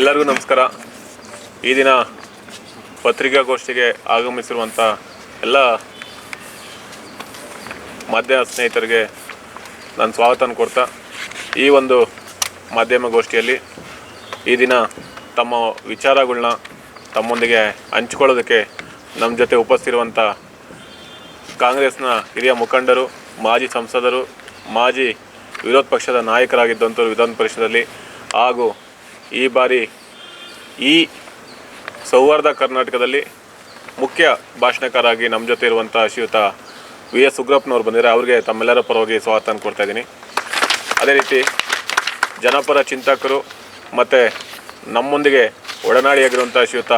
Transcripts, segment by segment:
ಎಲ್ಲರಿಗೂ ನಮಸ್ಕಾರ. ಈ ದಿನ ಪತ್ರಿಕಾಗೋಷ್ಠಿಗೆ ಆಗಮಿಸಿರುವಂಥ ಎಲ್ಲ ಮಾಧ್ಯಮ ಸ್ನೇಹಿತರಿಗೆ ನಾನು ಸ್ವಾಗತನ ಕೊಡ್ತಾ, ಈ ಒಂದು ಮಾಧ್ಯಮ ಗೋಷ್ಠಿಯಲ್ಲಿ ಈ ದಿನ ತಮ್ಮ ವಿಚಾರಗಳನ್ನ ತಮ್ಮೊಂದಿಗೆ ಹಂಚ್ಕೊಳ್ಳೋದಕ್ಕೆ ನಮ್ಮ ಜೊತೆ ಉಪಸ್ಥಿರುವಂಥ ಕಾಂಗ್ರೆಸ್ನ ಹಿರಿಯ ಮುಖಂಡರು, ಮಾಜಿ ಸಂಸದರು, ಮಾಜಿ ವಿರೋಧ ಪಕ್ಷದ ನಾಯಕರಾಗಿದ್ದಂಥವ್ರು ವಿಧಾನ ಪರಿಷತ್ತಲ್ಲಿ ಹಾಗೂ ಈ ಬಾರಿ ಈ ಸೌಹಾರ್ದ ಕರ್ನಾಟಕದಲ್ಲಿ ಮುಖ್ಯ ಭಾಷಣಕಾರಾಗಿ ನಮ್ಮ ಜೊತೆ ಇರುವಂಥ ಶ್ರೀಯುತ ವಿ ಎಸ್ ಉಗ್ರಪ್ಪನವ್ರು ಬಂದಿದ್ದಾರೆ. ಅವ್ರಿಗೆ ತಮ್ಮೆಲ್ಲರ ಪರವಾಗಿ ಸ್ವಾಗತ ಕೊಡ್ತಾ ಇದ್ದೀನಿ. ಅದೇ ರೀತಿ ಜನಪರ ಚಿಂತಕರು ಮತ್ತು ನಮ್ಮೊಂದಿಗೆ ಒಡನಾಡಿಯಾಗಿರುವಂಥ ಶ್ರೀಯುತ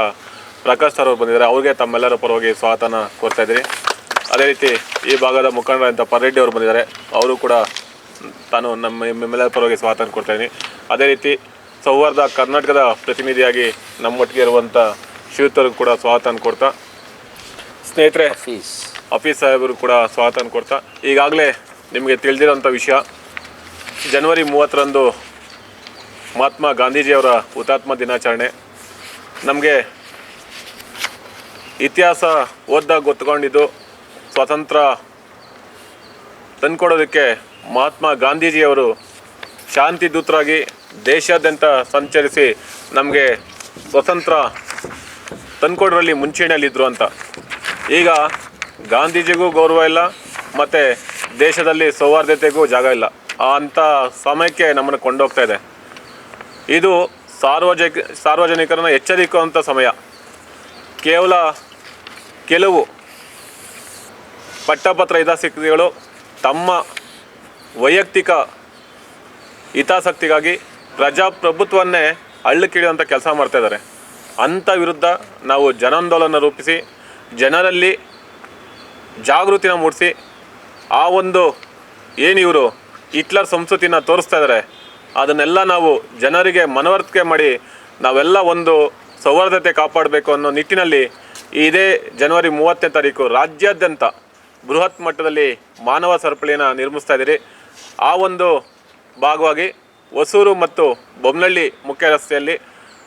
ಪ್ರಕಾಶ್ ಸರ್ ಅವರು ಬಂದಿದ್ದಾರೆ. ಅವ್ರಿಗೆ ತಮ್ಮೆಲ್ಲರ ಪರವಾಗಿ ಸ್ವಾಗತನ ಕೊಡ್ತಾ ಇದ್ದೀನಿ. ಅದೇ ರೀತಿ ಈ ಭಾಗದ ಮುಖಂಡರಾದಂಥ ಪರ್ರೆಡ್ಡಿ ಅವರು ಬಂದಿದ್ದಾರೆ. ಅವರು ಕೂಡ ತಾನು ನಮ್ಮ ನಿಮ್ಮೆಲ್ಲರ ಪರವಾಗಿ ಸ್ವಾಗತ ಕೊಡ್ತಾ ಇದ್ದೀನಿ. ಅದೇ ರೀತಿ ಸೌಹಾರ್ದ ಕರ್ನಾಟಕದ ಪ್ರತಿನಿಧಿಯಾಗಿ ನಮ್ಮೊಟ್ಟಿಗೆ ಇರುವಂಥ ಶ್ರೀಯುತರು ಕೂಡ ಸ್ವಾಗತ ಕೊಡ್ತಾ. ಸ್ನೇಹಿತರೆ ಫೀಸ್ ಆಫೀಸ್ ಸಾಹೇಬರು ಕೂಡ ಸ್ವಾಗತ ಕೊಡ್ತಾ. ಈಗಾಗಲೇ ನಿಮಗೆ ತಿಳಿದಿರೋಂಥ ವಿಷಯ ಜನವರಿ ಮೂವತ್ತರಂದು ಮಹಾತ್ಮ ಗಾಂಧೀಜಿಯವರ ಹುತಾತ್ಮ ದಿನಾಚರಣೆ. ನಮಗೆ ಇತಿಹಾಸ ಓದ್ದಾಗ ಗೊತ್ಕೊಂಡಿದ್ದು ಸ್ವಾತಂತ್ರ್ಯ ತಂದುಕೊಡೋದಕ್ಕೆ ಮಹಾತ್ಮ ಗಾಂಧೀಜಿಯವರು ಶಾಂತಿ ದೂತರಾಗಿ ದೇಶಾದ್ಯಂತ ಸಂಚರಿಸಿ ನಮಗೆ ಸ್ವತಂತ್ರ ತಂದ್ಕೊಡ್ರಲ್ಲಿ ಮುಂಚೂಣಿಯಲ್ಲಿದ್ದರು ಅಂತ. ಈಗ ಗಾಂಧೀಜಿಗೂ ಗೌರವ ಇಲ್ಲ, ಮತ್ತು ದೇಶದಲ್ಲಿ ಸೌಹಾರ್ದತೆಗೂ ಜಾಗ ಇಲ್ಲ. ಅಂಥ ಸಮಯಕ್ಕೆ ನಮ್ಮನ್ನು ಕೊಂಡೋಗ್ತಾ ಇದೆ. ಇದು ಸಾರ್ವಜನಿಕ, ಸಾರ್ವಜನಿಕರನ್ನು ಎಚ್ಚರಿಸುವಂಥ ಸಮಯ. ಕೇವಲ ಕೆಲವು ಪಟ್ಟಪತ್ರ ಹಿತಾಸಕ್ತಿಗಳು ತಮ್ಮ ವೈಯಕ್ತಿಕ ಹಿತಾಸಕ್ತಿಗಾಗಿ ಪ್ರಜಾಪ್ರಭುತ್ವವನ್ನೇ ಕೀಳುವಂಥ ಕೆಲಸ ಮಾಡ್ತಾ ಇದ್ದಾರೆ. ಅಂಥ ವಿರುದ್ಧ ನಾವು ಜನಾಂದೋಲನ ರೂಪಿಸಿ, ಜನರಲ್ಲಿ ಜಾಗೃತಿನ ಮೂಡಿಸಿ, ಆ ಒಂದು ಏನು ಇವರು ಹಿಟ್ಲರ್ ಸಂಸ್ಕೃತಿನ ತೋರಿಸ್ತಾ ಇದ್ದಾರೆ. ಅದನ್ನೆಲ್ಲ ನಾವು ಜನರಿಗೆ ಮನವರಿಕೆ ಮಾಡಿ ನಾವೆಲ್ಲ ಒಂದು ಸೌಹಾರ್ದತೆ ಕಾಪಾಡಬೇಕು ಅನ್ನೋ ನಿಟ್ಟಿನಲ್ಲಿ ಇದೇ ಜನವರಿ ಮೂವತ್ತನೇ ತಾರೀಕು ರಾಜ್ಯಾದ್ಯಂತ ಬೃಹತ್ ಮಟ್ಟದಲ್ಲಿ ಮಾನವ ಸರಪಳಿಯನ್ನು ನಿರ್ಮಿಸ್ತಾ ಇದ್ದೀರಿ. ಆ ಒಂದು ಭಾಗವಾಗಿ ಹೊಸೂರು ಮತ್ತು ಬೊಮ್ಮನಹಳ್ಳಿ ಮುಖ್ಯ ರಸ್ತೆಯಲ್ಲಿ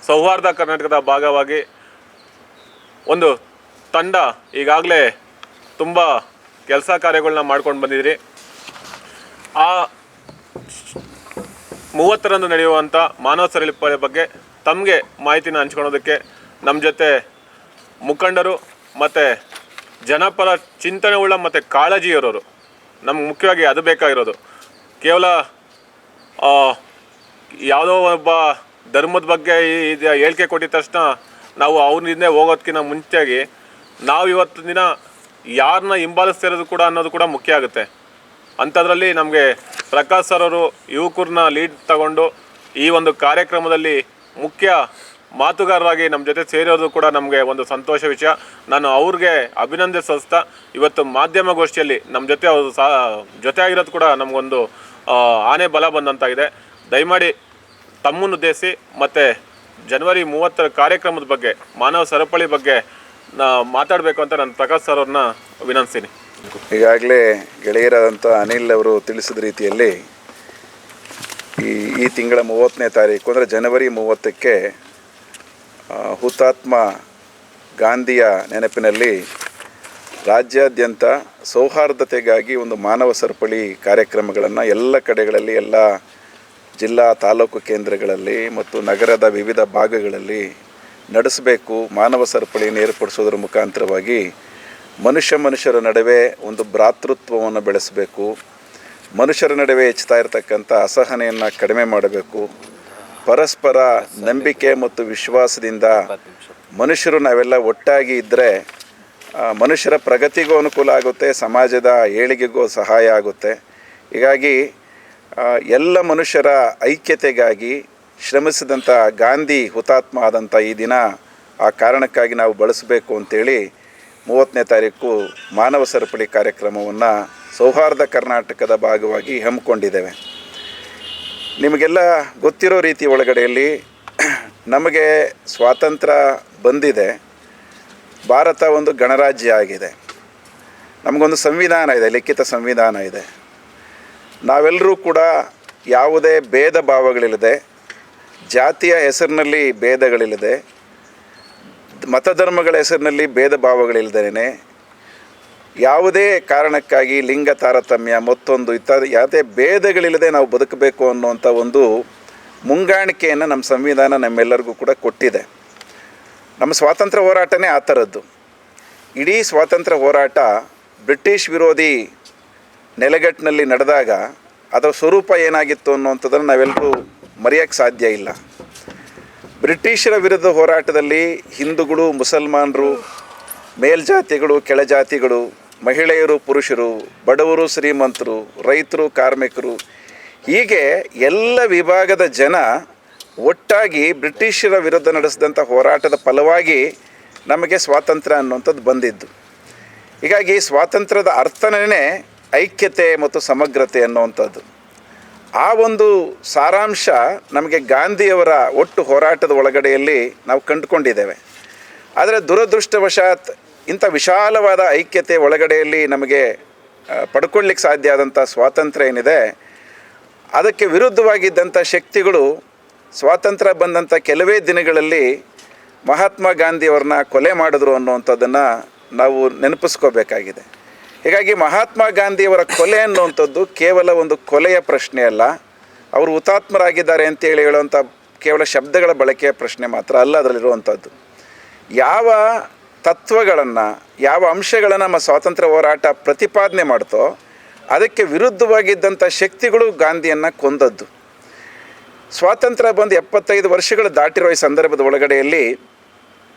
ಸೌಹಾರ್ದ ಕರ್ನಾಟಕದ ಭಾಗವಾಗಿ ಒಂದು ತಂಡ ಈಗಾಗಲೇ ತುಂಬ ಕೆಲಸ ಕಾರ್ಯಗಳನ್ನ ಮಾಡ್ಕೊಂಡು ಬಂದಿದ್ರಿ. ಆ ಮೂವತ್ತರಂದು ನಡೆಯುವಂಥ ಮಾನವ ಸರಪಳಿ ಬಗ್ಗೆ ತಮಗೆ ಮಾಹಿತಿನ ಹಂಚ್ಕೊಳೋದಕ್ಕೆ ನಮ್ಮ ಜೊತೆ ಮುಖಂಡರು ಮತ್ತು ಜನಪರ ಚಿಂತನೆ ಉಳ್ಳ ಮತ್ತು ಕಾಳಜಿ ಇರೋರು ನಮ್ಗೆ ಮುಖ್ಯವಾಗಿ ಅದು ಬೇಕಾಗಿರೋದು. ಕೇವಲ ಯಾವುದೋ ಒಬ್ಬ ಧರ್ಮದ ಬಗ್ಗೆ ಇದು ಹೇಳಿಕೆ ಕೊಟ್ಟಿದ ತಕ್ಷಣ ನಾವು ಅವ್ರಿಂದ ಹೋಗೋದಕ್ಕಿಂತ ಮುಂಚೆಯಾಗಿ ನಾವು ಇವತ್ತು ದಿನ ಯಾರನ್ನ ಹಿಂಬಾಲಿಸ್ತಿರೋದು ಕೂಡ ಅನ್ನೋದು ಕೂಡ ಮುಖ್ಯ ಆಗುತ್ತೆ. ಅಂಥದ್ರಲ್ಲಿ ನಮಗೆ ಪ್ರಕಾಶ್ ಸರ್ ಅವರು ಯುವಕರನ್ನ ಲೀಡ್ ತಗೊಂಡು ಈ ಒಂದು ಕಾರ್ಯಕ್ರಮದಲ್ಲಿ ಮುಖ್ಯ ಮಾತುಗಾರರಾಗಿ ನಮ್ಮ ಜೊತೆ ಸೇರಿರೋದು ಕೂಡ ನಮಗೆ ಒಂದು ಸಂತೋಷ ವಿಷಯ. ನಾನು ಅವ್ರಿಗೆ ಅಭಿನಂದನೆ ಸಲ್ಲಿಸ್ತಾ ಇವತ್ತು ಮಾಧ್ಯಮ ಗೋಷ್ಠಿಯಲ್ಲಿ ನಮ್ಮ ಜೊತೆ ಅವರು ಸಹ ಜೊತೆ ಆಗಿರೋದು ಕೂಡ ನಮಗೊಂದು ಆನೆ ಬಲ ಬಂದಂತಾಗಿದೆ. ದಯಮಾಡಿ ತಮ್ಮನ್ನು ಉದ್ದೇಶಿಸಿ ಮತ್ತು ಜನವರಿ ಮೂವತ್ತರ ಕಾರ್ಯಕ್ರಮದ ಬಗ್ಗೆ, ಮಾನವ ಸರಪಳಿ ಬಗ್ಗೆ ಮಾತಾಡಬೇಕು ಅಂತ ನಾನು ಪ್ರಕಾಶ್ ಸರ್ ಅವ್ರನ್ನ ವಿನಂತಿಸ್ತೀನಿ. ಈಗಾಗಲೇ ಗೆಳೆಯರಾದಂಥ ಅನಿಲ್ ಅವರು ತಿಳಿಸಿದ ರೀತಿಯಲ್ಲಿ ಈ ಈ ತಿಂಗಳ ಮೂವತ್ತನೇ ತಾರೀಕು ಅಂದರೆ ಜನವರಿ ಮೂವತ್ತಕ್ಕೆ ಹುತಾತ್ಮ ಗಾಂಧಿಯ ನೆನಪಿನಲ್ಲಿ ರಾಜ್ಯಾದ್ಯಂತ ಸೌಹಾರ್ದತೆಗಾಗಿ ಒಂದು ಮಾನವ ಸರಪಳಿ ಕಾರ್ಯಕ್ರಮಗಳನ್ನು ಎಲ್ಲ ಕಡೆಗಳಲ್ಲಿ, ಎಲ್ಲ ಜಿಲ್ಲಾ ತಾಲೂಕು ಕೇಂದ್ರಗಳಲ್ಲಿ ಮತ್ತು ನಗರದ ವಿವಿಧ ಭಾಗಗಳಲ್ಲಿ ನಡೆಸಬೇಕು, ಮಾನವ ಸರಪಳಿಯನ್ನು ಏರ್ಪಡಿಸೋದ್ರ ಮುಖಾಂತರವಾಗಿ ಮನುಷ್ಯ ಮನುಷ್ಯರ ನಡುವೆ ಒಂದು ಭ್ರಾತೃತ್ವವನ್ನು ಬೆಳೆಸಬೇಕು, ಮನುಷ್ಯರ ನಡುವೆ ಹೆಚ್ಚುತ್ತಾ ಇರತಕ್ಕಂಥ ಅಸಹನೆಯನ್ನು ಕಡಿಮೆ ಮಾಡಬೇಕು, ಪರಸ್ಪರ ನಂಬಿಕೆ ಮತ್ತು ವಿಶ್ವಾಸದಿಂದ ಮನುಷ್ಯರು ನಾವೆಲ್ಲ ಒಟ್ಟಾಗಿ ಇದ್ದರೆ ಮನುಷ್ಯರ ಪ್ರಗತಿಗೂ ಅನುಕೂಲ ಆಗುತ್ತೆ, ಸಮಾಜದ ಏಳಿಗೆಗೂ ಸಹಾಯ ಆಗುತ್ತೆ. ಹೀಗಾಗಿ ಎಲ್ಲ ಮನುಷ್ಯರ ಐಕ್ಯತೆಗಾಗಿ ಶ್ರಮಿಸಿದಂಥ ಗಾಂಧಿ ಹುತಾತ್ಮ ಆದಂಥ ಈ ದಿನ ಆ ಕಾರಣಕ್ಕಾಗಿ ನಾವು ಬಳಸಬೇಕು ಅಂತೇಳಿ ಮೂವತ್ತನೇ ತಾರೀಕು ಮಾನವ ಸರಪಳಿ ಕಾರ್ಯಕ್ರಮವನ್ನು ಸೌಹಾರ್ದ ಕರ್ನಾಟಕದ ಭಾಗವಾಗಿ ಹಮ್ಮಿಕೊಂಡಿದ್ದೇವೆ. ನಿಮಗೆಲ್ಲ ಗೊತ್ತಿರೋ ರೀತಿ ಒಳಗಡೆಯಲ್ಲಿ ನಮಗೆ ಸ್ವಾತಂತ್ರ್ಯ ಬಂದಿದೆ. ಭಾರತ ಒಂದು ಗಣರಾಜ್ಯ ಆಗಿದೆ. ನಮಗೊಂದು ಸಂವಿಧಾನ ಇದೆ, ಲಿಖಿತ ಸಂವಿಧಾನ ಇದೆ. ನಾವೆಲ್ಲರೂ ಕೂಡ ಯಾವುದೇ ಭೇದ ಭಾವಗಳಿಲ್ಲದೆ, ಜಾತಿಯ ಹೆಸರಿನಲ್ಲಿ ಭೇದಗಳಿಲ್ಲದೆ, ಮತಧರ್ಮಗಳ ಹೆಸರಿನಲ್ಲಿ ಭೇದ ಭಾವಗಳಿಲ್ಲದೇನೆ, ಯಾವುದೇ ಕಾರಣಕ್ಕಾಗಿ ಲಿಂಗ ತಾರತಮ್ಯ ಮತ್ತೊಂದು ಇತ್ಯಾದಿ ಯಾವುದೇ ಭೇದಗಳಿಲ್ಲದೆ ನಾವು ಬದುಕಬೇಕು ಅನ್ನುವಂಥ ಒಂದು ಮುಂಗಾಣಿಕೆಯನ್ನು ನಮ್ಮ ಸಂವಿಧಾನ ನಮ್ಮೆಲ್ಲರಿಗೂ ಕೂಡ ಕೊಟ್ಟಿದೆ. ನಮ್ಮ ಸ್ವಾತಂತ್ರ್ಯ ಹೋರಾಟನೇ ಆ ಥರದ್ದು. ಇಡೀ ಸ್ವಾತಂತ್ರ್ಯ ಹೋರಾಟ ಬ್ರಿಟಿಷ್ ವಿರೋಧಿ ನೆಲೆಗಟ್ಟಿನಲ್ಲಿ ನಡೆದಾಗ ಅದರ ಸ್ವರೂಪ ಏನಾಗಿತ್ತು ಅನ್ನುವಂಥದ್ದನ್ನು ನಾವೆಲ್ಲರೂ ಮರೆಯೋಕ್ಕೆ ಸಾಧ್ಯ ಇಲ್ಲ. ಬ್ರಿಟಿಷರ ವಿರುದ್ಧ ಹೋರಾಟದಲ್ಲಿ ಹಿಂದೂಗಳು, ಮುಸಲ್ಮಾನರು, ಮೇಲ್ಜಾತಿಗಳು, ಕೆಳಜಾತಿಗಳು, ಮಹಿಳೆಯರು, ಪುರುಷರು, ಬಡವರು, ಶ್ರೀಮಂತರು, ರೈತರು, ಕಾರ್ಮಿಕರು, ಹೀಗೆ ಎಲ್ಲ ವಿಭಾಗದ ಜನ ಒಟ್ಟಾಗಿ ಬ್ರಿಟಿಷರ ವಿರುದ್ಧ ನಡೆಸಿದಂಥ ಹೋರಾಟದ ಫಲವಾಗಿ ನಮಗೆ ಸ್ವಾತಂತ್ರ್ಯ ಅನ್ನುವಂಥದ್ದು ಬಂದಿದ್ದು. ಹೀಗಾಗಿ ಸ್ವಾತಂತ್ರ್ಯದ ಅರ್ಥನೇ ಐಕ್ಯತೆ ಮತ್ತು ಸಮಗ್ರತೆ ಅನ್ನುವಂಥದ್ದು. ಆ ಒಂದು ಸಾರಾಂಶ ನಮಗೆ ಗಾಂಧಿಯವರ ಒಟ್ಟು ಹೋರಾಟದ ಒಳಗಡೆಯಲ್ಲಿ ನಾವು ಕಂಡುಕೊಂಡಿದ್ದೇವೆ. ಆದರೆ ದುರದೃಷ್ಟವಶಾತ್ ಇಂಥ ವಿಶಾಲವಾದ ಐಕ್ಯತೆ ಒಳಗಡೆಯಲ್ಲಿ ನಮಗೆ ಪಡ್ಕೊಳ್ಳಿಕ್ಕೆ ಸಾಧ್ಯ ಆದಂಥ ಸ್ವಾತಂತ್ರ್ಯ ಏನಿದೆ, ಅದಕ್ಕೆ ವಿರುದ್ಧವಾಗಿದ್ದಂಥ ಶಕ್ತಿಗಳು ಸ್ವಾತಂತ್ರ್ಯ ಬಂದಂಥ ಕೆಲವೇ ದಿನಗಳಲ್ಲಿ ಮಹಾತ್ಮ ಗಾಂಧಿಯವ್ರನ್ನ ಕೊಲೆ ಮಾಡಿದ್ರು ಅನ್ನುವಂಥದ್ದನ್ನು ನಾವು ನೆನಪಿಸ್ಕೋಬೇಕಾಗಿದೆ. ಹೀಗಾಗಿ ಮಹಾತ್ಮ ಗಾಂಧಿಯವರ ಕೊಲೆ ಅನ್ನುವಂಥದ್ದು ಕೇವಲ ಒಂದು ಕೊಲೆಯ ಪ್ರಶ್ನೆ ಅಲ್ಲ. ಅವರು ಹುತಾತ್ಮರಾಗಿದ್ದಾರೆ ಅಂತೇಳಿ ಹೇಳುವಂಥ ಕೇವಲ ಶಬ್ದಗಳ ಬಳಕೆಯ ಪ್ರಶ್ನೆ ಮಾತ್ರ ಅಲ್ಲ ಅದರಲ್ಲಿರುವಂಥದ್ದು. ಯಾವ ತತ್ವಗಳನ್ನು, ಯಾವ ಅಂಶಗಳನ್ನು ನಮ್ಮ ಸ್ವಾತಂತ್ರ್ಯ ಹೋರಾಟ ಪ್ರತಿಪಾದನೆ ಮಾಡ್ತೋ ಅದಕ್ಕೆ ವಿರುದ್ಧವಾಗಿದ್ದಂಥ ಶಕ್ತಿಗಳು ಗಾಂಧಿಯನ್ನು ಕೊಂದದ್ದು. ಸ್ವಾತಂತ್ರ್ಯ ಬಂದು ಎಪ್ಪತ್ತೈದು ವರ್ಷಗಳು ದಾಟಿರುವ ಈ ಸಂದರ್ಭದ ಒಳಗಡೆಯಲ್ಲಿ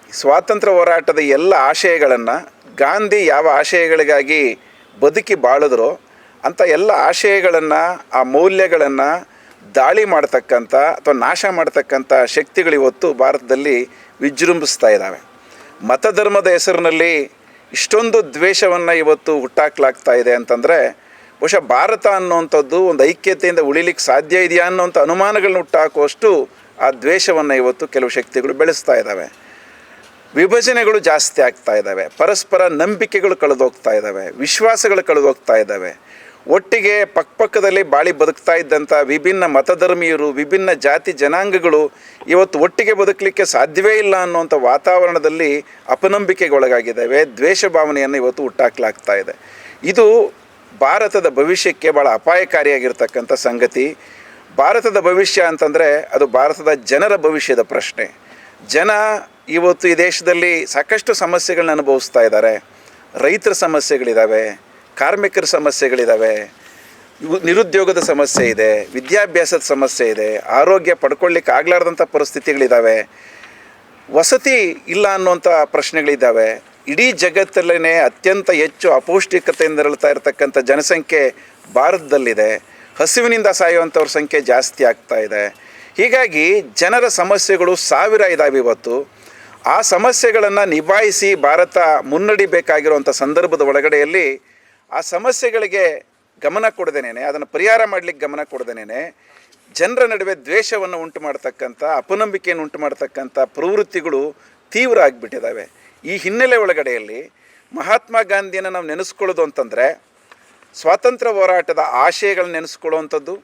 ಸ್ವಾತಂತ್ರ್ಯ ಹೋರಾಟದ ಎಲ್ಲ ಆಶಯಗಳನ್ನು ಗಾಂಧಿ ಯಾವ ಆಶಯಗಳಿಗಾಗಿ ಬದುಕಿ ಬಾಳಿದ್ರೋ ಅಂಥ ಎಲ್ಲ ಆಶಯಗಳನ್ನು, ಆ ಮೌಲ್ಯಗಳನ್ನು ದಾಳಿ ಮಾಡ್ತಕ್ಕಂಥ ಅಥವಾ ನಾಶ ಮಾಡ್ತಕ್ಕಂಥ ಶಕ್ತಿಗಳು ಇವತ್ತು ಭಾರತದಲ್ಲಿ ವಿಜೃಂಭಿಸ್ತಾ ಇದ್ದಾವೆ ಮತಧರ್ಮದ ಹೆಸರಿನಲ್ಲಿ ಇಷ್ಟೊಂದು ದ್ವೇಷವನ್ನು ಇವತ್ತು ಹುಟ್ಟಾಕ್ಲಾಗ್ತಾ ಇದೆ ಅಂತಂದರೆ, ಬಹುಶಃ ಭಾರತ ಅನ್ನುವಂಥದ್ದು ಒಂದು ಐಕ್ಯತೆಯಿಂದ ಉಳಿಲಿಕ್ಕೆ ಸಾಧ್ಯ ಇದೆಯಾ ಅನ್ನೋಂಥ ಅನುಮಾನಗಳನ್ನ ಹುಟ್ಟಾಕುವಷ್ಟು ಆ ದ್ವೇಷವನ್ನು ಇವತ್ತು ಕೆಲವು ಶಕ್ತಿಗಳು ಬೆಳೆಸ್ತಾ ಇದ್ದಾವೆ ವಿಭಜನೆಗಳು ಜಾಸ್ತಿ ಆಗ್ತಾ ಇದ್ದಾವೆ. ಪರಸ್ಪರ ನಂಬಿಕೆಗಳು ಕಳೆದೋಗ್ತಾ ಇದ್ದಾವೆ. ವಿಶ್ವಾಸಗಳು ಕಳೆದೋಗ್ತಾ ಇದ್ದಾವೆ. ಒಟ್ಟಿಗೆ ಪಕ್ಕಪಕ್ಕದಲ್ಲಿ ಬಾಳಿ ಬದುಕ್ತಾ ಇದ್ದಂಥ ವಿಭಿನ್ನ ಮತಧರ್ಮೀಯರು, ವಿಭಿನ್ನ ಜಾತಿ ಜನಾಂಗಗಳು ಇವತ್ತು ಒಟ್ಟಿಗೆ ಬದುಕಲಿಕ್ಕೆ ಸಾಧ್ಯವೇ ಇಲ್ಲ ಅನ್ನುವಂಥ ವಾತಾವರಣದಲ್ಲಿ ಅಪನಂಬಿಕೆಗೆ ಒಳಗಾಗಿದ್ದಾವೆ ದ್ವೇಷ ಭಾವನೆಯನ್ನು ಇವತ್ತು ಹುಟ್ಟಾಕ್ಲಾಗ್ತಾ ಇದೆ. ಇದು ಭಾರತದ ಭವಿಷ್ಯಕ್ಕೆ ಭಾಳ ಅಪಾಯಕಾರಿಯಾಗಿರ್ತಕ್ಕಂಥ ಸಂಗತಿ. ಭಾರತದ ಭವಿಷ್ಯ ಅಂತಂದರೆ ಅದು ಭಾರತದ ಜನರ ಭವಿಷ್ಯದ ಪ್ರಶ್ನೆ. ಜನ ಇವತ್ತು ಈ ದೇಶದಲ್ಲಿ ಸಾಕಷ್ಟು ಸಮಸ್ಯೆಗಳನ್ನ ಅನುಭವಿಸ್ತಾ ಇದ್ದಾರೆ. ರೈತರ ಸಮಸ್ಯೆಗಳಿದ್ದಾವೆ ಕಾರ್ಮಿಕರ ಸಮಸ್ಯೆಗಳಿದ್ದಾವೆ ನಿರುದ್ಯೋಗದ ಸಮಸ್ಯೆ ಇದೆ, ವಿದ್ಯಾಭ್ಯಾಸದ ಸಮಸ್ಯೆ ಇದೆ, ಆರೋಗ್ಯ ಪಡ್ಕೊಳ್ಳಿಕ್ಕೆ ಆಗ್ಲಾರ್ದಂಥ ಪರಿಸ್ಥಿತಿಗಳಿದ್ದಾವೆ ವಸತಿ ಇಲ್ಲ ಅನ್ನುವಂಥ ಪ್ರಶ್ನೆಗಳಿದ್ದಾವೆ ಇಡೀ ಜಗತ್ತಲ್ಲೇ ಅತ್ಯಂತ ಹೆಚ್ಚು ಅಪೌಷ್ಟಿಕತೆಯಿಂದ ನರಳ್ತಾ ಇರತಕ್ಕಂಥ ಜನಸಂಖ್ಯೆ ಭಾರತದಲ್ಲಿದೆ. ಹಸಿವಿನಿಂದ ಸಾಯುವಂಥವ್ರ ಸಂಖ್ಯೆ ಜಾಸ್ತಿ ಆಗ್ತಾ ಇದೆ. ಹೀಗಾಗಿ ಜನರ ಸಮಸ್ಯೆಗಳು ಸಾವಿರ ಇದ್ದಾವೆ ಇವತ್ತು. ಆ ಸಮಸ್ಯೆಗಳನ್ನು ನಿಭಾಯಿಸಿ ಭಾರತ ಮುನ್ನಡಿಬೇಕಾಗಿರುವಂಥ ಸಂದರ್ಭದ ಒಳಗಡೆಯಲ್ಲಿ ಆ ಸಮಸ್ಯೆಗಳಿಗೆ ಗಮನ ಕೊಡದೇನೆ ಅದನ್ನು ಪರಿಹಾರ ಮಾಡಲಿಕ್ಕೆ ಗಮನ ಕೊಡದೇನೆ ಜನರ ನಡುವೆ ದ್ವೇಷವನ್ನು ಉಂಟು ಮಾಡ್ತಕ್ಕಂಥ ಅಪನಂಬಿಕೆಯನ್ನು ಉಂಟು ಮಾಡ್ತಕ್ಕಂಥ ಪ್ರವೃತ್ತಿಗಳು ತೀವ್ರ ಆಗಿಬಿಟ್ಟಿದ್ದಾವೆ ಈ ಹಿನ್ನೆಲೆ ಒಳಗಡೆಯಲ್ಲಿ ಮಹಾತ್ಮ ಗಾಂಧಿಯನ್ನು ನಾವು ನೆನೆಸ್ಕೊಳ್ಳೋದು ಅಂತಂದರೆ, ಸ್ವಾತಂತ್ರ್ಯ ಹೋರಾಟದ ಆಶಯಗಳನ್ನ ನೆನೆಸ್ಕೊಳ್ಳುವಂಥದ್ದು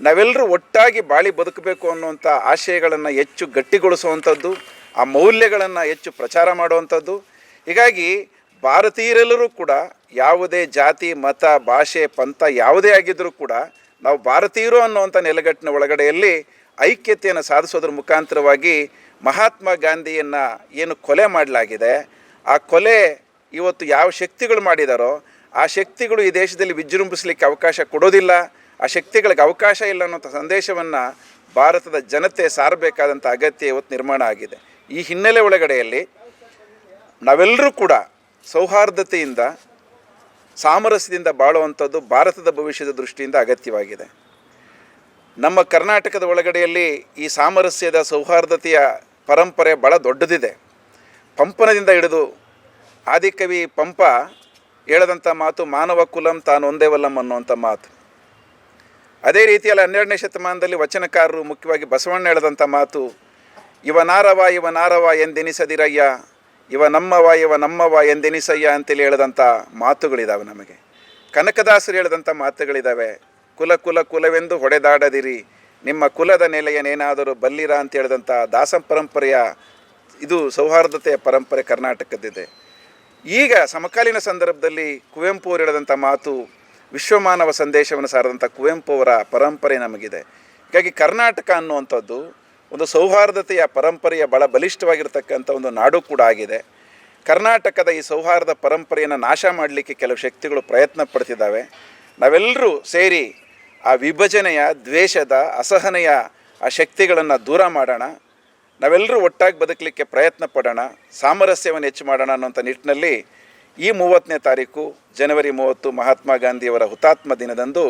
ನಾವೆಲ್ಲರೂ ಒಟ್ಟಾಗಿ ಬಾಳಿ ಬದುಕಬೇಕು ಅನ್ನುವಂಥ ಆಶಯಗಳನ್ನು ಹೆಚ್ಚು ಗಟ್ಟಿಗೊಳಿಸುವಂಥದ್ದು, ಆ ಮೌಲ್ಯಗಳನ್ನು ಹೆಚ್ಚು ಪ್ರಚಾರ ಮಾಡುವಂಥದ್ದು. ಹೀಗಾಗಿ ಭಾರತೀಯರೆಲ್ಲರೂ ಕೂಡ ಯಾವುದೇ ಜಾತಿ, ಮತ, ಭಾಷೆ, ಪಂಥ ಯಾವುದೇ ಆಗಿದ್ದರೂ ಕೂಡ ನಾವು ಭಾರತೀಯರು ಅನ್ನುವಂಥ ನೆಲೆಗಟ್ಟಿನ ಒಳಗಡೆಯಲ್ಲಿ ಐಕ್ಯತೆಯನ್ನು ಸಾಧಿಸೋದ್ರ ಮುಖಾಂತರವಾಗಿ ಮಹಾತ್ಮ ಗಾಂಧಿಯನ್ನು ಏನು ಕೊಲೆ ಮಾಡಲಾಗಿದೆ, ಆ ಕೊಲೆ ಇವತ್ತು ಯಾವ ಶಕ್ತಿಗಳು ಮಾಡಿದಾರೋ, ಆ ಶಕ್ತಿಗಳು ಈ ದೇಶದಲ್ಲಿ ವಿಜೃಂಭಿಸಲಿಕ್ಕೆ ಅವಕಾಶ ಕೊಡೋದಿಲ್ಲ. ಆ ಶಕ್ತಿಗಳಿಗೆ ಅವಕಾಶ ಇಲ್ಲ ಅನ್ನೋಂಥ ಸಂದೇಶವನ್ನು ಭಾರತದ ಜನತೆ ಸಾರಬೇಕಾದಂಥ ಅಗತ್ಯ ಇವತ್ತು ನಿರ್ಮಾಣ ಆಗಿದೆ. ಈ ಹಿನ್ನೆಲೆ ಒಳಗಡೆಯಲ್ಲಿ ನಾವೆಲ್ಲರೂ ಕೂಡ ಸೌಹಾರ್ದತೆಯಿಂದ, ಸಾಮರಸ್ಯದಿಂದ ಬಾಳುವಂಥದ್ದು ಭಾರತದ ಭವಿಷ್ಯದ ದೃಷ್ಟಿಯಿಂದ ಅಗತ್ಯವಾಗಿದೆ. ನಮ್ಮ ಕರ್ನಾಟಕದ ಒಳಗಡೆಯಲ್ಲಿ ಈ ಸಾಮರಸ್ಯದ, ಸೌಹಾರ್ದತೆಯ ಪರಂಪರೆ ಭಾಳ ದೊಡ್ಡದಿದೆ. ಪಂಪನದಿಂದ ಹಿಡಿದು ಆದಿಕವಿ ಪಂಪ ಹೇಳದಂಥ ಮಾತು ಮಾನವ ಕುಲಂ ತಾನು ಒಂದೇ ವಲ್ಲಂ ಅನ್ನುವಂಥ ಮಾತು. ಅದೇ ರೀತಿಯಲ್ಲಿ ಹನ್ನೆರಡನೇ ಶತಮಾನದಲ್ಲಿ ವಚನಕಾರರು ಮುಖ್ಯವಾಗಿ ಬಸವಣ್ಣ ಹೇಳದಂಥ ಮಾತು ಇವನಾರವ ಇವನಾರವ ಇವ ನಾರವ ಎಂದೆನಿಸದಿರಯ್ಯ, ಇವ ನಮ್ಮವ ಇವ ನಮ್ಮವ ಎಂದೆನಿಸಯ್ಯ ಅಂತೇಳಿ ಹೇಳದಂಥ ಮಾತುಗಳಿದ್ದಾವೆ ನಮಗೆ. ಕನಕದಾಸರು ಹೇಳಿದಂಥ ಮಾತುಗಳಿದ್ದಾವೆ ಕುಲ ಕುಲ, ಕುಲವೆಂದು ಹೊಡೆದಾಡದಿರಿ, ನಿಮ್ಮ ಕುಲದ ನೆಲೆಯನ್ನೇನಾದರೂ ಬಲ್ಲಿರ ಅಂತ ಹೇಳಿದಂಥ ದಾಸ ಪರಂಪರೆಯ, ಇದು ಸೌಹಾರ್ದತೆಯ ಪರಂಪರೆ ಕರ್ನಾಟಕದ್ದಿದೆ. ಈಗ ಸಮಕಾಲೀನ ಸಂದರ್ಭದಲ್ಲಿ ಕುವೆಂಪು ಅವರು ಹೇಳಿದಂಥ ಮಾತು ವಿಶ್ವಮಾನವ ಸಂದೇಶವನ್ನು ಸಾರದಂಥ ಕುವೆಂಪು ಅವರ ಪರಂಪರೆ ನಮಗಿದೆ. ಹೀಗಾಗಿ ಕರ್ನಾಟಕ ಅನ್ನುವಂಥದ್ದು ಒಂದು ಸೌಹಾರ್ದತೆಯ ಪರಂಪರೆಯ ಬಹಳ ಬಲಿಷ್ಠವಾಗಿರ್ತಕ್ಕಂಥ ಒಂದು ನಾಡು ಕೂಡ ಆಗಿದೆ. ಕರ್ನಾಟಕದ ಈ ಸೌಹಾರ್ದ ಪರಂಪರೆಯನ್ನು ನಾಶ ಮಾಡಲಿಕ್ಕೆ ಕೆಲವು ಶಕ್ತಿಗಳು ಪ್ರಯತ್ನ ಪಡ್ತಿದ್ದಾವೆ ನಾವೆಲ್ಲರೂ ಸೇರಿ ಆ ವಿಭಜನೆಯ, ದ್ವೇಷದ, ಅಸಹನೆಯ ಆ ಶಕ್ತಿಗಳನ್ನು ದೂರ ಮಾಡೋಣ. ನಾವೆಲ್ಲರೂ ಒಟ್ಟಾಗಿ ಬದುಕಲಿಕ್ಕೆ ಪ್ರಯತ್ನ ಪಡೋಣ ಸಾಮರಸ್ಯವನ್ನು ಹೆಚ್ಚು ಮಾಡೋಣ ಅನ್ನೋಂಥ ನಿಟ್ಟಿನಲ್ಲಿ ಈ ಮೂವತ್ತನೇ ತಾರೀಕು ಜನವರಿ ಮೂವತ್ತು ಮಹಾತ್ಮ ಗಾಂಧಿಯವರ ಹುತಾತ್ಮ ದಿನದಂದು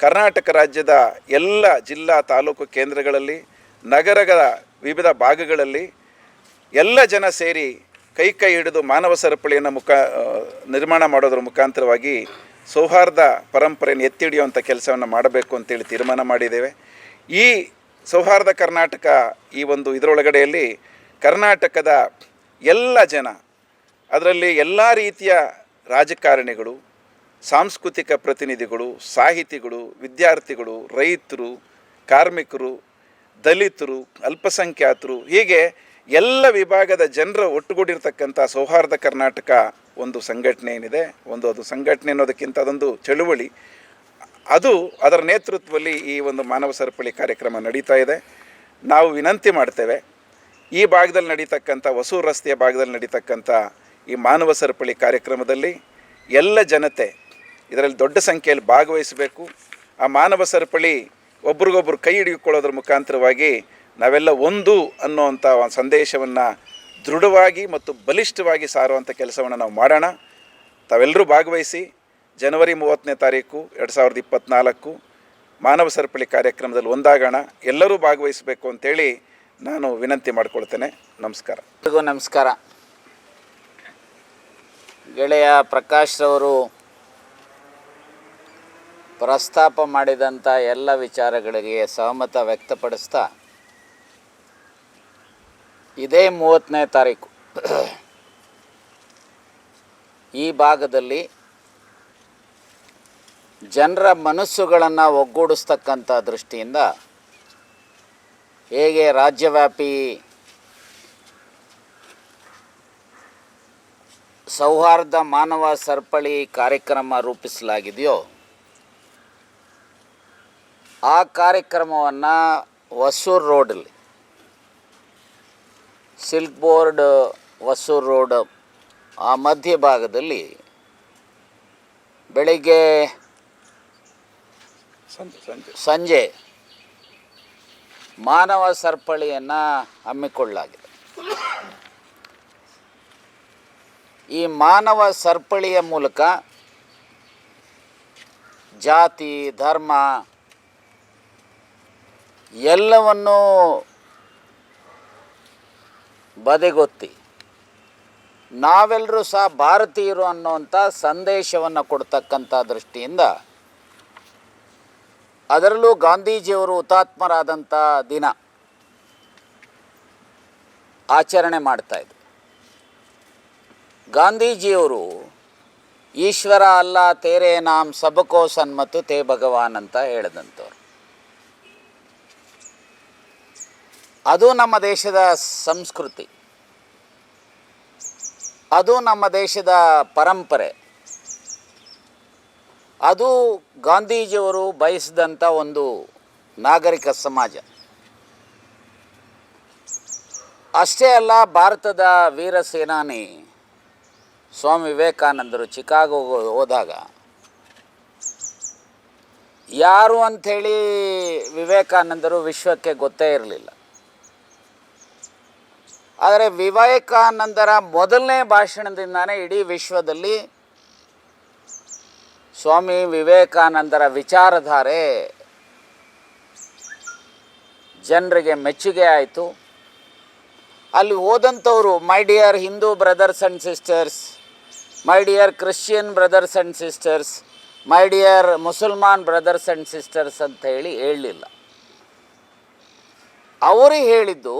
ಕರ್ನಾಟಕ ರಾಜ್ಯದ ಎಲ್ಲ ಜಿಲ್ಲಾ ತಾಲೂಕು ಕೇಂದ್ರಗಳಲ್ಲಿ, ನಗರಗಳ ವಿವಿಧ ಭಾಗಗಳಲ್ಲಿ ಎಲ್ಲ ಜನ ಸೇರಿ ಕೈ ಕೈ ಹಿಡಿದು ಮಾನವ ಸರಪಳಿಯನ್ನು ಮುಖ ನಿರ್ಮಾಣ ಮಾಡೋದ್ರ ಮುಖಾಂತರವಾಗಿ ಸೌಹಾರ್ದ ಪರಂಪರೆಯನ್ನು ಎತ್ತಿ ಹಿಡಿಯುವಂಥ ಕೆಲಸವನ್ನು ಮಾಡಬೇಕು ಅಂತೇಳಿ ತೀರ್ಮಾನ ಮಾಡಿದ್ದೇವೆ. ಈ ಸೌಹಾರ್ದ ಕರ್ನಾಟಕ ಈ ಒಂದು ಇದರೊಳಗಡೆಯಲ್ಲಿ ಕರ್ನಾಟಕದ ಎಲ್ಲ ಜನ ಅದರಲ್ಲಿ ಎಲ್ಲ ರೀತಿಯ ರಾಜಕಾರಣಿಗಳು, ಸಾಂಸ್ಕೃತಿಕ ಪ್ರತಿನಿಧಿಗಳು, ಸಾಹಿತಿಗಳು, ವಿದ್ಯಾರ್ಥಿಗಳು, ರೈತರು, ಕಾರ್ಮಿಕರು, ದಲಿತರು, ಅಲ್ಪಸಂಖ್ಯಾತರು, ಹೀಗೆ ಎಲ್ಲ ವಿಭಾಗದ ಜನರು ಒಟ್ಟುಗೂಡಿರ್ತಕ್ಕಂಥ ಸೌಹಾರ್ದ ಕರ್ನಾಟಕ ಒಂದು ಸಂಘಟನೆ ಏನಿದೆ, ಒಂದು ಅದು ಸಂಘಟನೆ ಅನ್ನೋದಕ್ಕಿಂತ ಅದೊಂದು ಚಳುವಳಿ. ಅದು ಅದರ ನೇತೃತ್ವದಲ್ಲಿ ಈ ಒಂದು ಮಾನವ ಸರಪಳಿ ಕಾರ್ಯಕ್ರಮ ನಡೀತಾ ಇದೆ. ನಾವು ವಿನಂತಿ ಮಾಡ್ತೇವೆ, ಈ ಭಾಗದಲ್ಲಿ ನಡೀತಕ್ಕಂಥ ಹೊಸೂರು ರಸ್ತೆಯ ಭಾಗದಲ್ಲಿ ನಡೀತಕ್ಕಂಥ ಈ ಮಾನವ ಸರಪಳಿ ಕಾರ್ಯಕ್ರಮದಲ್ಲಿ ಎಲ್ಲ ಜನತೆ ಇದರಲ್ಲಿ ದೊಡ್ಡ ಸಂಖ್ಯೆಯಲ್ಲಿ ಭಾಗವಹಿಸಬೇಕು. ಆ ಮಾನವ ಸರಪಳಿ ಒಬ್ರಿಗೊಬ್ರು ಕೈ ಹಿಡಿದುಕೊಳ್ಳೋದ್ರ ಮುಖಾಂತರವಾಗಿ ನಾವೆಲ್ಲ ಒಂದು ಅನ್ನುವಂಥ ಸಂದೇಶವನ್ನು ದೃಢವಾಗಿ ಮತ್ತು ಬಲಿಷ್ಠವಾಗಿ ಸಾರುವಂಥ ಕೆಲಸವನ್ನು ನಾವು ಮಾಡೋಣ. ತಾವೆಲ್ಲರೂ ಭಾಗವಹಿಸಿ ಜನವರಿ ಮೂವತ್ತನೇ ತಾರೀಕು ಎರಡು ಸಾವಿರದ ಇಪ್ಪತ್ತ್ನಾಲ್ಕು ಮಾನವ ಸರಪಳಿ ಕಾರ್ಯಕ್ರಮದಲ್ಲಿ ಒಂದಾಗೋಣ. ಎಲ್ಲರೂ ಭಾಗವಹಿಸಬೇಕು ಅಂತೇಳಿ ನಾನು ವಿನಂತಿ ಮಾಡಿಕೊಳ್ತೇನೆ. ನಮಸ್ಕಾರ. ನಮಸ್ಕಾರ. ಗೆಳೆಯ ಪ್ರಕಾಶ್ ಅವರು ಪ್ರಸ್ತಾಪ ಮಾಡಿದಂಥ ಎಲ್ಲ ವಿಚಾರಗಳಿಗೆ ಸಹಮತ ವ್ಯಕ್ತಪಡಿಸ್ತಾ ಇದೇ ಮೂವತ್ತನೇ ತಾರೀಕು. ಈ ಭಾಗದಲ್ಲಿ ಜನರ ಮನಸ್ಸುಗಳನ್ನು ಒಗ್ಗೂಡಿಸ್ತಕ್ಕಂಥ ದೃಷ್ಟಿಯಿಂದ ಹೇಗೆ ರಾಜ್ಯವ್ಯಾಪಿ ಸೌಹಾರ್ದ ಮಾನವ ಸರಪಳಿ ಕಾರ್ಯಕ್ರಮ ರೂಪಿಸಲಾಗಿದೆಯೋ? ಆ ಕಾರ್ಯಕ್ರಮವನ್ನು ಹೊಸೂರು ರೋಡಲ್ಲಿ, ಸಿಲ್ಕ್ ಬೋರ್ಡ್ ಹೊಸೂರು ರೋಡ್ ಆ ಮಧ್ಯಭಾಗದಲ್ಲಿ ಬೆಳಿಗ್ಗೆ ಸಂಜೆ ಸಂಜೆ ಸಂಜೆ ಮಾನವ ಸರಪಳಿಯನ್ನು ಹಮ್ಮಿಕೊಳ್ಳಲಾಗಿದೆ. ಈ ಮಾನವ ಸರ್ಪಳಿಯ ಮೂಲಕ ಜಾತಿ, ಧರ್ಮ ಎಲ್ಲವನ್ನೂ ಬದೆಗೊತ್ತಿ. ನಾವೆಲ್ಲರೂ ಸಹ ಭಾರತೀಯರು ಅನ್ನುವಂಥ ಸಂದೇಶವನ್ನು ಕೊಡ್ತಕ್ಕಂಥ ದೃಷ್ಟಿಯಿಂದ ಅದರಲ್ಲೂ ಗಾಂಧೀಜಿಯವರು ಹುತಾತ್ಮರಾದಂಥ ದಿನ ಆಚರಣೆ ಮಾಡ್ತಾ ಇದ್ರು. ಗಾಂಧೀಜಿಯವರು ಈಶ್ವರ ಅಲ್ಲ ತೇರೆ ನಾಮ್ ಸಬಕೋ ಸನ್ಮತು ತೇ ಭಗವಾನ್ ಅಂತ ಹೇಳಿದಂಥವ್ರು. ಅದು ನಮ್ಮ ದೇಶದ ಸಂಸ್ಕೃತಿ. ಅದು ನಮ್ಮ ದೇಶದ ಪರಂಪರೆ. ಅದು ಗಾಂಧೀಜಿಯವರು ಬಯಸಿದಂಥ ಒಂದು ನಾಗರಿಕ ಸಮಾಜ. ಅಷ್ಟೇ ಅಲ್ಲ ಭಾರತದ ವೀರ ಸೇನಾನಿ ಸ್ವಾಮಿ ವಿವೇಕಾನಂದರು ಚಿಕಾಗೋ ಹೋದಾಗ, ಯಾರು ಅಂಥೇಳಿ ವಿವೇಕಾನಂದರು ವಿಶ್ವಕ್ಕೆ ಗೊತ್ತೇ ಇರಲಿಲ್ಲ. ಆದರೆ ವಿವೇಕಾನಂದರ ಮೊದಲನೇ ಭಾಷಣದಿಂದಾನೇ ಇಡೀ ವಿಶ್ವದಲ್ಲಿ ಸ್ವಾಮಿ ವಿವೇಕಾನಂದರ ವಿಚಾರಧಾರೆ ಜನರಿಗೆ ಮೆಚ್ಚುಗೆ ಆಯಿತು. ಅಲ್ಲಿ ಹೋದಂಥವರು my dear Hindu brothers and sisters my dear Christian brothers and sisters my dear Musalman brothers and sisters ಅಂತ ಹೇಳಿ ಹೇಳಲಿಲ್ಲ. ಅವರು ಹೇಳಿದ್ದು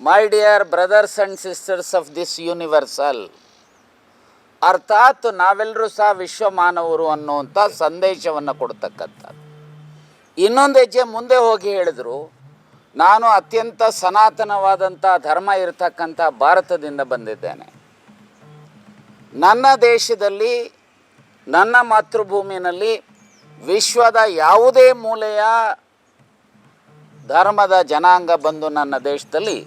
my dear brothers and sisters of this universal ಅರ್ಥಾತ್ ನಾವೆಲ್ಲರೂ ಸಹ ವಿಶ್ವ ಮಾನವರು ಅನ್ನುವಂಥ ಸಂದೇಶವನ್ನು ಕೊಡ್ತಕ್ಕಂಥದ್ದು. ಇನ್ನೊಂದು ಹೆಜ್ಜೆ ಮುಂದೆ ಹೋಗಿ ಹೇಳಿದರು, ನಾನು ಅತ್ಯಂತ ಸನಾತನವಾದಂಥ ಧರ್ಮ ಇರತಕ್ಕಂಥ ಭಾರತದಿಂದ ಬಂದಿದ್ದೇನೆ. ನನ್ನ ದೇಶದಲ್ಲಿ, ನನ್ನ ಮಾತೃಭೂಮಿನಲ್ಲಿ ವಿಶ್ವದ ಯಾವುದೇ ಮೂಲೆಯ ಧರ್ಮದ ಜನಾಂಗ ಬಂದು ನನ್ನ ದೇಶದಲ್ಲಿ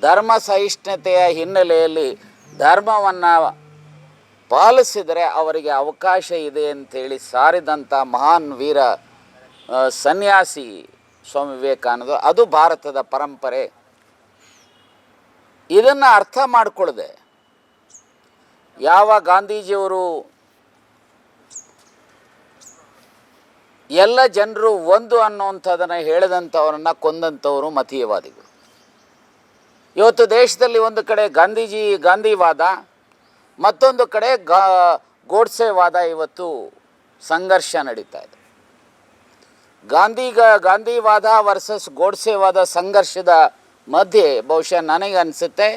ಧರ್ಮ ಸಹಿಷ್ಣುತೆಯ ಹಿನ್ನೆಲೆಯಲ್ಲಿ ಧರ್ಮವನ್ನು ಪಾಲಿಸಿದರೆ ಅವರಿಗೆ ಅವಕಾಶ ಇದೆ ಅಂತೇಳಿ ಸಾರಿದಂಥ ಮಹಾನ್ ವೀರ ಸನ್ಯಾಸಿ ಸ್ವಾಮಿ ವಿವೇಕಾನಂದ ಅದು ಭಾರತದ ಪರಂಪರೆ. ಇದನ್ನು ಅರ್ಥ ಮಾಡಿಕೊಳ್ಳದೆ ಯಾವ ಗಾಂಧೀಜಿಯವರು ಎಲ್ಲ ಜನರು ಒಂದು ಅನ್ನುವಂಥದ್ದನ್ನು ಹೇಳಿದಂಥವರನ್ನು ಕೊಂದಂಥವರು ಮತೀಯವಾದಿಗಳು. ಇವತ್ತು ದೇಶದಲ್ಲಿ ಒಂದು ಕಡೆ ಗಾಂಧೀಜಿ ಗಾಂಧಿವಾದ, ಮತ್ತೊಂದು ಕಡೆ ಗಾ ಗೋಡ್ಸೆವಾದ ಇವತ್ತು ಸಂಘರ್ಷ ನಡೀತಾ ಇದೆ. ಗಾಂಧಿಗ ಗಾಂಧಿವಾದ ವರ್ಸಸ್ ಗೋಡ್ಸೆವಾದ ಸಂಘರ್ಷದ ಮಧ್ಯೆ ಬಹುಶಃ ನನಗೆ ಅನಿಸುತ್ತೆ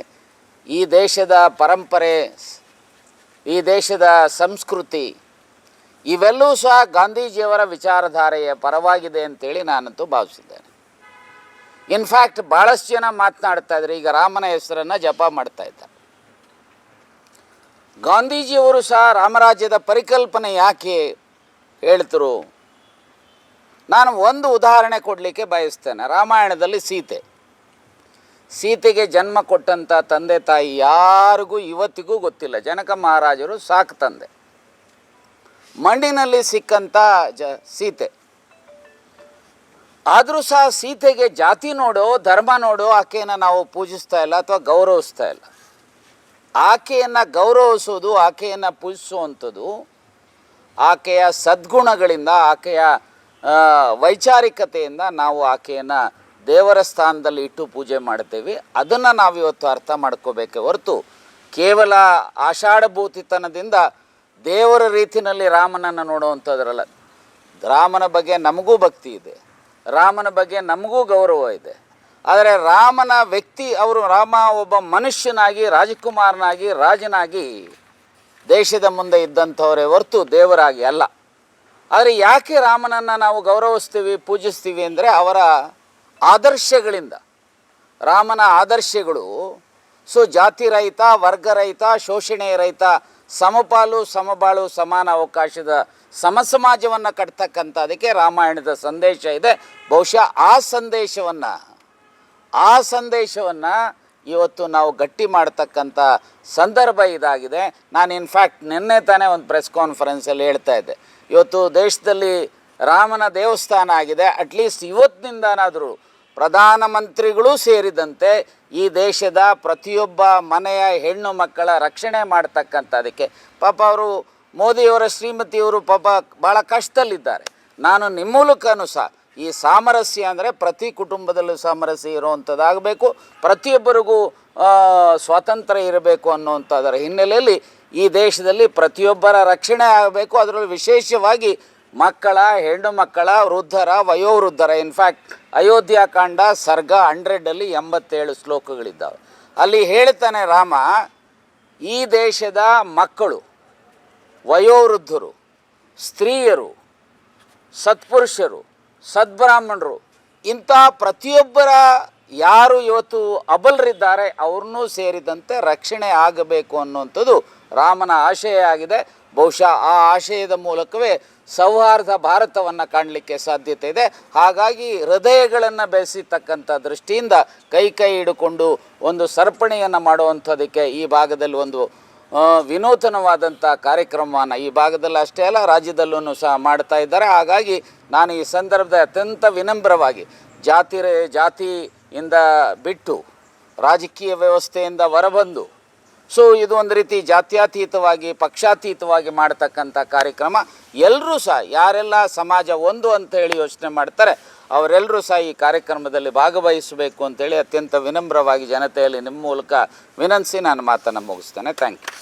ಈ ದೇಶದ ಪರಂಪರೆ ಈ ದೇಶದ ಸಂಸ್ಕೃತಿ ಇವೆಲ್ಲವೂ ಸಹ ಗಾಂಧೀಜಿಯವರ ವಿಚಾರಧಾರೆಯ ಪರವಾಗಿದೆ ಅಂತೇಳಿ ನಾನಂತೂ ಭಾವಿಸಿದ್ದೇನೆ. ಇನ್ಫ್ಯಾಕ್ಟ್ ಭಾಳಷ್ಟು ಜನ ಮಾತನಾಡ್ತಾ ಇದ್ದಾರೆ, ಈಗ ರಾಮನ ಹೆಸರನ್ನು ಜಪ ಮಾಡ್ತಾ ಇದ್ದಾರೆ. ಗಾಂಧೀಜಿಯವರು ಸಹ ರಾಮರಾಜ್ಯದ ಪರಿಕಲ್ಪನೆ ಯಾಕೆ ಹೇಳ್ತರು? ನಾನು ಒಂದು ಉದಾಹರಣೆ ಕೊಡಲಿಕ್ಕೆ ಬಯಸ್ತೇನೆ, ರಾಮಾಯಣದಲ್ಲಿ ಸೀತೆ. ಸೀತೆಗೆ ಜನ್ಮ ಕೊಟ್ಟಂಥ ತಂದೆ ತಾಯಿ ಯಾರಿಗೂ ಇವತ್ತಿಗೂ ಗೊತ್ತಿಲ್ಲ. ಜನಕ ಮಹಾರಾಜರು ಸಾಕು ತಂದೆ. ಮಣ್ಣಿನಲ್ಲಿ ಸಿಕ್ಕಂಥ ಜ, ಸೀತೆ. ಆದರೂ ಸಹ ಸೀತೆಗೆ ಜಾತಿ ನೋಡೋ, ಧರ್ಮ ನೋಡೋ ಆಕೆಯನ್ನು ನಾವು ಪೂಜಿಸ್ತಾ ಇಲ್ಲ ಅಥವಾ ಗೌರವಿಸ್ತಾ ಇಲ್ಲ. ಆಕೆಯನ್ನು ಗೌರವಿಸೋದು, ಆಕೆಯನ್ನು ಪೂಜಿಸುವಂಥದ್ದು ಆಕೆಯ ಸದ್ಗುಣಗಳಿಂದ, ಆಕೆಯ ವೈಚಾರಿಕತೆಯಿಂದ ನಾವು ಆಕೆಯನ್ನು ದೇವರ ಸ್ಥಾನದಲ್ಲಿ ಇಟ್ಟು ಪೂಜೆ ಮಾಡ್ತೇವೆ ಅದನ್ನು ನಾವು ಇವತ್ತು ಅರ್ಥ ಮಾಡ್ಕೋಬೇಕೆ ಹೊರತು ಕೇವಲ ಆಷಾಢಭೂತಿತನದಿಂದ ದೇವರ ರೀತಿಯಲ್ಲಿ ರಾಮನನ್ನು ನೋಡುವಂಥದ್ರಲ್ಲ. ರಾಮನ ಬಗ್ಗೆ ನಮಗೂ ಭಕ್ತಿ ಇದೆ. ರಾಮನ ಬಗ್ಗೆ ನಮಗೂ ಗೌರವ ಇದೆ. ಆದರೆ ರಾಮನ ವ್ಯಕ್ತಿ ಅವರು ರಾಮ ಒಬ್ಬ ಮನುಷ್ಯನಾಗಿ, ರಾಜಕುಮಾರನಾಗಿ, ರಾಜನಾಗಿ ದೇಶದ ಮುಂದೆ ಇದ್ದಂಥವರೇ ಹೊರತು ದೇವರಾಗಿ ಅಲ್ಲ. ಆದರೆ ಯಾಕೆ ರಾಮನನ್ನು ನಾವು ಗೌರವಿಸ್ತೀವಿ, ಪೂಜಿಸ್ತೀವಿ ಅಂದರೆ ಅವರ ಆದರ್ಶಗಳಿಂದ. ರಾಮನ ಆದರ್ಶಗಳು, ಸೊ ಜಾತಿ ರಹಿತ, ವರ್ಗ ರಹಿತ, ಶೋಷಣೆ ರಹಿತ, ಸಮಪಾಲು, ಸಮಬಾಳು, ಸಮಾನ ಅವಕಾಶದ ಸಮಸಮಾಜವನ್ನು ಕಟ್ತಕ್ಕಂಥದಕ್ಕೆ ರಾಮಾಯಣದ ಸಂದೇಶ ಇದೆ. ಬಹುಶಃ ಆ ಸಂದೇಶವನ್ನು ಆ ಸಂದೇಶವನ್ನು ಇವತ್ತು ನಾವು ಗಟ್ಟಿ ಮಾಡ್ತಕ್ಕಂಥ ಸಂದರ್ಭ ಇದಾಗಿದೆ. ನಾನು ಇನ್ಫ್ಯಾಕ್ಟ್ ನಿನ್ನೆ ತಾನೇ ಒಂದು ಪ್ರೆಸ್ ಕಾನ್ಫರೆನ್ಸಲ್ಲಿ ಹೇಳ್ತಾ ಇದ್ದೆ. ಇವತ್ತು ದೇಶದಲ್ಲಿ ರಾಮನ ದೇವಸ್ಥಾನ ಆಗಿದೆ. ಅಟ್ಲೀಸ್ಟ್ ಇವತ್ತಿನಿಂದನಾದರೂ ಪ್ರಧಾನಮಂತ್ರಿಗಳೂ ಸೇರಿದಂತೆ ಈ ದೇಶದ ಪ್ರತಿಯೊಬ್ಬ ಮನೆಯ ಹೆಣ್ಣು ಮಕ್ಕಳ ರಕ್ಷಣೆ ಮಾಡ್ತಕ್ಕಂಥದಕ್ಕೆ ಪಾಪ ಅವರು ಮೋದಿಯವರ ಶ್ರೀಮತಿಯವರು ಪಾಪ ಭಾಳ ಕಷ್ಟದಲ್ಲಿದ್ದಾರೆ. ನಾನು ನಿಮ್ಮ ಮೂಲಕನೂ ಸಹ ಈ ಸಾಮರಸ್ಯ ಅಂದರೆ ಪ್ರತಿ ಕುಟುಂಬದಲ್ಲೂ ಸಾಮರಸ್ಯ ಇರುವಂಥದ್ದಾಗಬೇಕು, ಪ್ರತಿಯೊಬ್ಬರಿಗೂ ಸ್ವಾತಂತ್ರ್ಯ ಇರಬೇಕು ಅನ್ನುವಂಥದ್ದರ ಹಿನ್ನೆಲೆಯಲ್ಲಿ ಈ ದೇಶದಲ್ಲಿ ಪ್ರತಿಯೊಬ್ಬರ ರಕ್ಷಣೆ ಆಗಬೇಕು. ಅದರಲ್ಲಿ ವಿಶೇಷವಾಗಿ ಮಕ್ಕಳ, ಹೆಣ್ಣು ಮಕ್ಕಳ, ವೃದ್ಧರ, ವಯೋವೃದ್ಧರ ಇನ್ಫ್ಯಾಕ್ಟ್ ಅಯೋಧ್ಯಾಕಾಂಡ ಸರ್ಗ ಹಂಡ್ರೆಡಲ್ಲಿ ಎಂಬತ್ತೇಳು ಶ್ಲೋಕಗಳಿದ್ದಾವೆ. ಅಲ್ಲಿ ಹೇಳ್ತಾನೆ ರಾಮ, ಈ ದೇಶದ ಮಕ್ಕಳು, ವಯೋವೃದ್ಧರು, ಸ್ತ್ರೀಯರು, ಸತ್ಪುರುಷರು, ಸದ್ಬ್ರಾಹ್ಮಣರು, ಇಂಥ ಪ್ರತಿಯೊಬ್ಬರ ಯಾರು ಇವತ್ತು ಅಬಲರಿದ್ದಾರೆ, ಅವ್ರನ್ನೂ ಸೇರಿದಂತೆ ರಕ್ಷಣೆ ಆಗಬೇಕು ಅನ್ನುವಂಥದ್ದು ರಾಮನ ಆಶಯ ಆಗಿದೆ ಬಹುಶಃ ಆ ಆಶಯದ ಮೂಲಕವೇ ಸೌಹಾರ್ದ ಭಾರತವನ್ನು ಕಾಣಲಿಕ್ಕೆ ಸಾಧ್ಯತೆ ಇದೆ. ಹಾಗಾಗಿ ಹೃದಯಗಳನ್ನು ಬೆಳೆಸಿರ್ತಕ್ಕಂಥ ದೃಷ್ಟಿಯಿಂದ ಕೈ ಕೈ ಹಿಡ್ಕೊಂಡು ಒಂದು ಸರ್ಪಣೆಯನ್ನು ಮಾಡುವಂಥದಕ್ಕೆ ಈ ಭಾಗದಲ್ಲಿ ಒಂದು ವಿನೂತನವಾದಂಥ ಕಾರ್ಯಕ್ರಮವನ್ನು ಈ ಭಾಗದಲ್ಲಿ ಅಷ್ಟೇ ಅಲ್ಲ ರಾಜ್ಯದಲ್ಲೂ ಸಹ ಮಾಡ್ತಾ ಇದ್ದಾರೆ. ಹಾಗಾಗಿ ನಾನು ಈ ಸಂದರ್ಭದ ಅತ್ಯಂತ ವಿನಮ್ರವಾಗಿ ಜಾತಿ ಜಾತಿಯಿಂದ ಬಿಟ್ಟು ರಾಜಕೀಯ ವ್ಯವಸ್ಥೆಯಿಂದ ಹೊರಬಂದು ಸೊ ಇದು ಒಂದು ರೀತಿ ಜಾತ್ಯಾತೀತವಾಗಿ, ಪಕ್ಷಾತೀತವಾಗಿ ಮಾಡ್ತಕ್ಕಂಥ ಕಾರ್ಯಕ್ರಮ. ಎಲ್ಲರೂ ಸಹ, ಯಾರೆಲ್ಲ ಸಮಾಜ ಒಂದು ಅಂತ ಹೇಳಿ ಯೋಚನೆ ಮಾಡ್ತಾರೆ ಅವರೆಲ್ಲರೂ ಸಹ ಈ ಕಾರ್ಯಕ್ರಮದಲ್ಲಿ ಭಾಗವಹಿಸಬೇಕು ಅಂತೇಳಿ ಅತ್ಯಂತ ವಿನಮ್ರವಾಗಿ ಜನತೆಯಲ್ಲಿ ನಿಮ್ಮ ಮೂಲಕ ವಿನಂತಿಸಿ ನಾನು ಮಾತನ್ನು ಮುಗಿಸ್ತೇನೆ. Thank you